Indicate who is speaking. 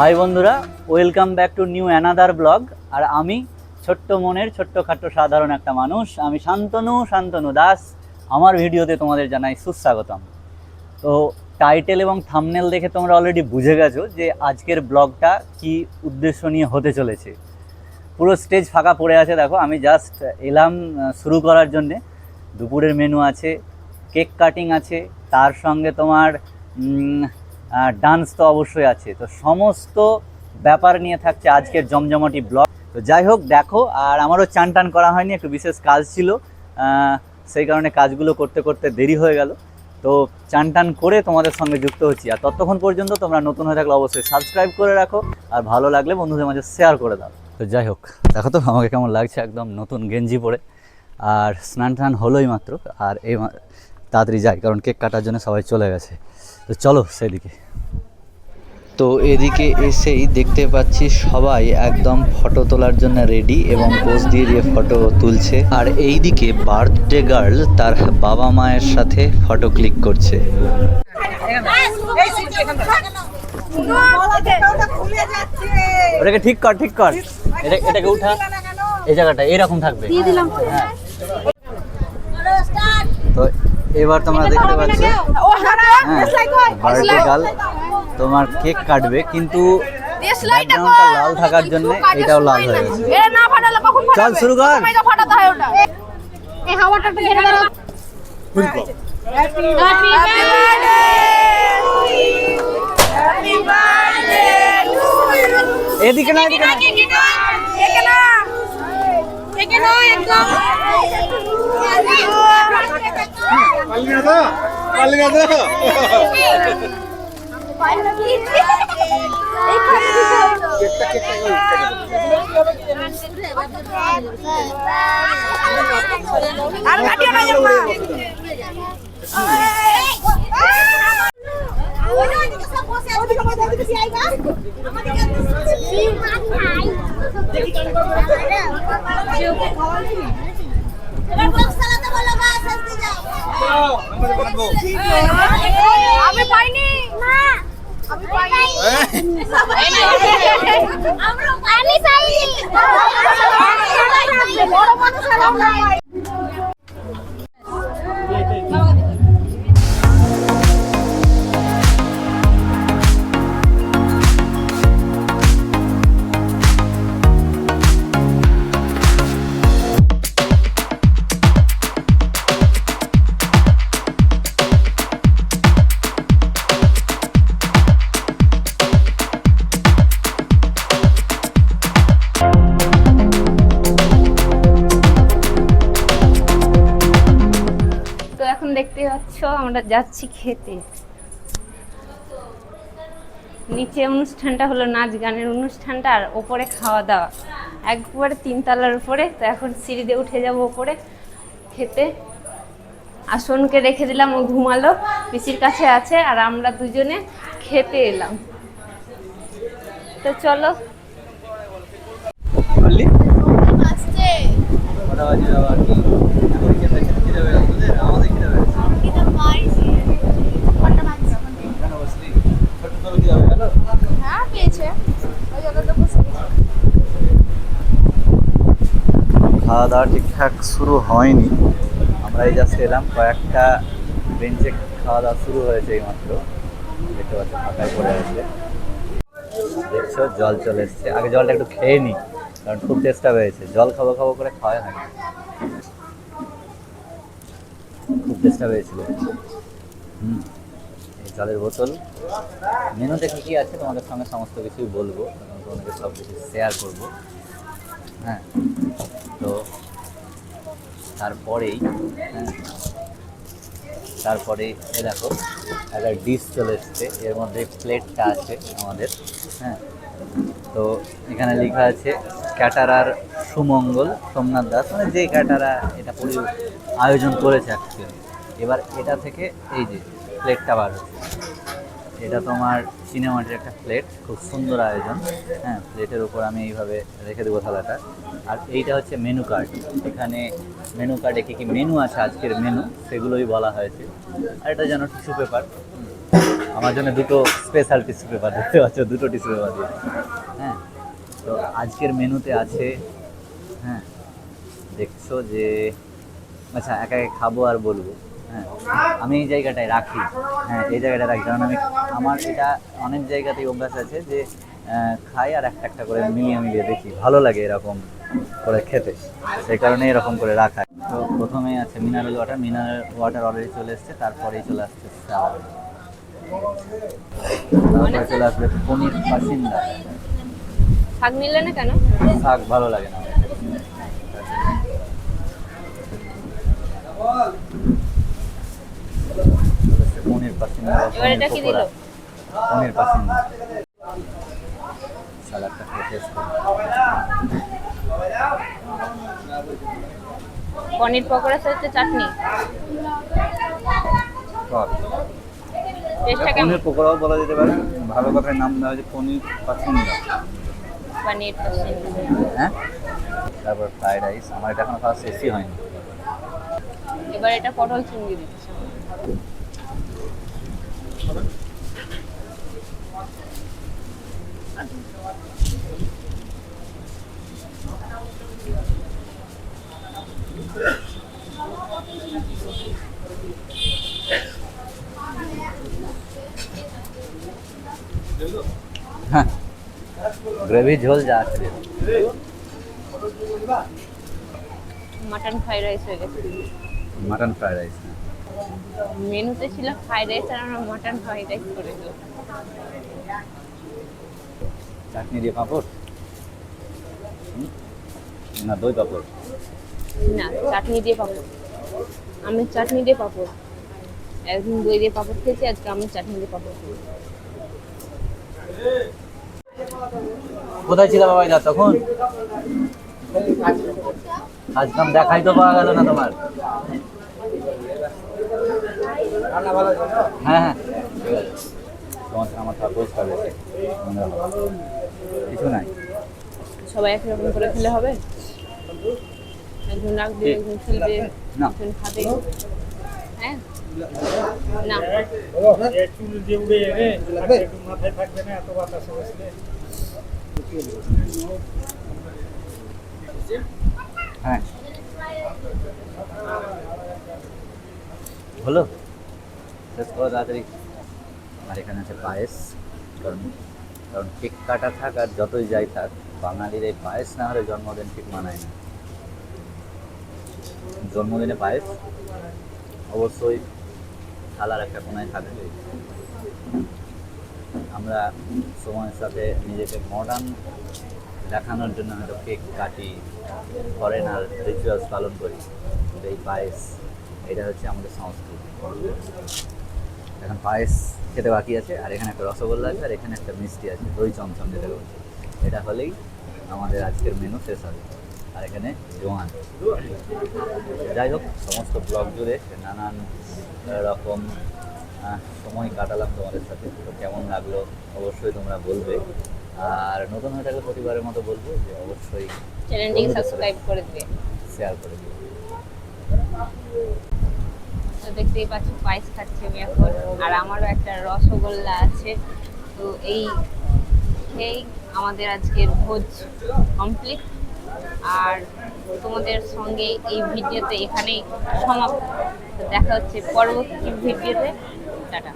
Speaker 1: High বন্ধুরা welcome back to new another blog আর আমি ছোট্ট মনের ছোট্টখাট্ট সাধারণ একটা মানুষ, আমি শান্তনু শান্তনু দাস। আমার ভিডিওতে তোমাদের জানাই সুস্বাগতম। তো টাইটেল এবং থামনেল দেখে তোমরা অলরেডি বুঝে গেছো যে আজকের ব্লগটা কি উদ্দেশ্য নিয়ে হতে চলেছে। পুরো স্টেজ ফাঁকা পড়ে আছে, দেখো, আমি জাস্ট এলাম শুরু করার জন্যে। দুপুরের মেনু আছে কেক কাটিং আছে, তার সঙ্গে তোমার ডান্স তো অবশ্যই আছে। তো সমস্ত ব্যাপার নিয়ে থাকছে আজকের জমজমাটি ব্লগ। তো যাই হোক, দেখো, আর আমারও চান টান করা হয়নি, একটু বিশেষ কাজ ছিল। সেই কারণে কাজগুলো করতে করতে দেরি হয়ে গেল। তো চান টান করে তোমাদের সঙ্গে যুক্ত হচ্ছি। আর ততক্ষণ পর্যন্ত তোমরা নতুন হয়ে থাকলে অবশ্যই সাবস্ক্রাইব করে রাখো, আর ভালো লাগলে বন্ধুদের মাঝে শেয়ার করে দাও। তো যাই হোক, দেখো তো আমাকে কেমন লাগছে একদম নতুন গেঞ্জি পরে। আর স্নান টান হলোই মাত্র, আর এই তাড়াতাড়ি যাই, কারণ কেক কাটার জন্য সবাই চলে গেছে। তো চলো সেদিকে তো এদিকে এসেই দেখতে পাচ্ছি সবাই একদম ফটো তোলার জন্য রেডি এবং পোজ দিয়ে দিয়ে ফটো তুলছে আর এইদিকে বার্থডে গার্ল তার বাবা মায়ের সাথে ফটো ক্লিক করছে ওটাকে ঠিক কর ঠিক কর এটাকে উঠা এই জায়গাটা এরকম থাকবে হ্যাঁ তো এবার তোমরা দেখতে পাচ্ছ। হ্যাঁ বার্থডে গার্ল তোমার কেক কাটবে কিন্তু ব্যাকগ্রাউন্ডটা লাল থাকার জন্য এটাও লাল হয়ে গেছে। চল, শুরু কর।
Speaker 2: ফাটাতে হয় ওটা। এই হাওয়াটা একটু ঘেরে দাও হ্যাপি বার্থডে হ্যাপি বার্থডে
Speaker 1: এদিকে না এদিকে না।
Speaker 2: একে না একদম। আর না না আমি পাইনি। না আমি পাইনি।
Speaker 3: আমি পাইনি।
Speaker 2: বড় মানুষ আমরা
Speaker 3: এখন দেখতে পাচ্ছ আমরা যাচ্ছি খেতে। নিচে অনুষ্ঠানটা হলো নাচ গানের অনুষ্ঠানটা আর ওপরে খাওয়া দাওয়া। একবারে তিনতলার উপরে তো এখন সিঁড়ি দিয়ে উঠে যাব ওপরে খেতে। আসনকে রেখে দিলাম ও ঘুমালো পিসির কাছে আছে আর আমরা দুজনে খেতে এলাম। তো চলো?
Speaker 1: আমাদের? খাওয়া দাওয়া ঠিকঠাক শুরু হয়নি। আমরা এই জাস্ট এলাম, কয়েকটা বেঞ্চে খাওয়া দাওয়া শুরু হয়েছে এই মাত্র দেখতে পাচ্ছ ফাঁকায় পড়ে আছে। দেখছ, জল চলে এসছে। আগে জলটা একটু খেয়ে নি, কারণ খুব টেস্টটা হয়েছে জল খাব খাব করে খাওয়া হয় না। টেস্টটা হয়েছিল হুম। জলের বোতল। মেনুতে কী কী আছে তোমাদের সঙ্গে সমস্ত কিছুই বলব। তোমাদেরকে সব কিছু শেয়ার করব। হ্যাঁ। তো তারপরেই হ্যাঁ। তারপরে এ দেখো, একটা ডিশ চলে এসছে। এর মধ্যে প্লেটটা আছে আমাদের। হ্যাঁ। তো এখানে লেখা আছে, ক্যাটারার সুমঙ্গল, সোমনাথ দাস। মানে যে ক্যাটারা এটা আয়োজন করেছে অ্যাকচুয়ালি এবার এটা থেকে এই যে প্লেটটা বার এটা তোমার সিনেমাটির একটা প্লেট খুব সুন্দর আয়োজন। হ্যাঁ প্লেটের উপর আমি এইভাবে রেখে দেবো থালাটা। আর এইটা হচ্ছে মেনু কার্ড এখানে মেনু কার্ডে কী কী মেনু আছে, আজকের মেনু সেগুলোই বলা হয়েছে। আর এটা যেন টিস্যু পেপার আমার জন্য দুটো স্পেশাল টিস্যু পেপার দেখতে পাচ্ছ, দুটো টিস্যু পেপার দিয়ে। হ্যাঁ তো আজকের মেনুতে আছে হ্যাঁ দেখছ যে আচ্ছা একা একা খাব আর বলব। হ্যাঁ আমি এই জায়গাটায় রাখি। হ্যাঁ এই জায়গাটা রাখি। কারণ আমি আমার এটা অনেক জায়গাতেই অভ্যাস আছে যে খাই আর একটা একটা করে মিলিয়ে মিলিয়ে দেখি। ভালো লাগে এরকম করে খেতে। সেই কারণে এরকম করে রাখা। তো প্রথমে আছে mineral water mineral water already চলে এসছে তারপরেই চলে আসছে। তারপরে চলে আসবে পনির পাসিন্দা
Speaker 3: শাক নিলে না কেন?
Speaker 1: শাক ভালো লাগে না। পনির পাসিন্দা পনির পকোড়া। পনির পাসিন্দা সালাদটা টেস্ট
Speaker 3: পনির পকোড়ার সাথে চাটনি?
Speaker 1: পনির পকোড়াও বলা যেতে পারে। ভালো কথায় নাম দেওয়া হয়েছে পনির পাসিন্দা
Speaker 3: পনির
Speaker 1: হ্যাঁ? তারপর ফ্রাইড রাইস। আমার এটা এখনও ফার্স্ট এসি হয়নি।
Speaker 3: এবার এটা পটল চিংড়ি দিচ্ছে।
Speaker 1: হ্যাঁ গ্রেভি ঝোল যা আছে দিয়ে দাও।
Speaker 3: মাটন ফ্রাইড রাইস হয়ে গেছে
Speaker 1: মাটন ফ্রাইড রাইস
Speaker 3: মেনুতে ছিল ফ্রাইড রাইস আর আমরা মাটন ফ্রাইড রাইস করে দিলাম।
Speaker 1: চাটনি দিয়ে পাঁপড়? না দই পাঁপড়।
Speaker 3: না চাটনি দিয়ে পাপড়। আমি চাটনি দিয়ে পাপড়। একদিন দই দিয়ে পাপড় খেয়েছি আজকে আমি চাটনি দিয়ে পাপড় খেয়েছি
Speaker 1: কোথায় ছিল বাবা যা তখন? কাম দেখাই তো পাওয়া গেল না তোমার। হ্যাঁ হ্যাঁ। তোমার আমার তার পরিষ্কার কিছু নাই।
Speaker 3: সবাই করে খেলে হবে? একজন রাখবে
Speaker 1: ঠিক।
Speaker 3: একজন খেলবে একজন খাবে। হ্যাঁ? না।
Speaker 4: থাকবে এত বাতাসে
Speaker 1: হ্যাঁ। হলো? শেষ করো তাড়াতাড়ি। আর এখানে আছে পায়েস, কারণ কারণ কেক কাটা থাক আর যতই যাই থাক, বাঙালির এই পায়েস না হলে জন্মদিন ঠিক মানায় না। জন্মদিনে পায়েস অবশ্যই থালার একটা কোনায় থাকবে। আমরা সময়ের সাথে নিজেকে মডার্ন দেখানোর জন্য হয়তো কেক কাটি ফরেনার রিচুয়ালস পালন করি। এই পায়েস, এটা হচ্ছে আমাদের সংস্কৃতি। এখন পায়েস খেতে বাকি আছে আর এখানে একটা রসগোল্লা আছে আর এখানে একটা মিষ্টি আছে দই চমচম যেটা বলছে। এটা হলেই আমাদের আজকের মেনু শেষ হবে। আর এখানে জোয়ান। যাই হোক সমস্ত ব্লগ জুড়ে নানান রকম সময় কাটালাম তোমাদের সাথে। তো কেমন লাগল অবশ্যই তোমরা বলবে। আর নতুন হয়ে থাকলে প্রতিবারের মতো বলব যে অবশ্যই
Speaker 3: চ্যানেলটিকে সাবস্ক্রাইব করে দিবে।
Speaker 1: শেয়ার করে দিও।
Speaker 3: তো দেখতেই পাচ্ছ পায়েস খাচ্ছি আমি এখন। আর আমারও একটা রসগোল্লা আছে। তো এই খেয়েই আমাদের আজকের ভোজ কমপ্লিট আর তোমাদের সঙ্গে এই ভিডিওতে এখানেই সমাপ্ত। দেখা হচ্ছে পরবর্তী ভিডিওতে। টাটা।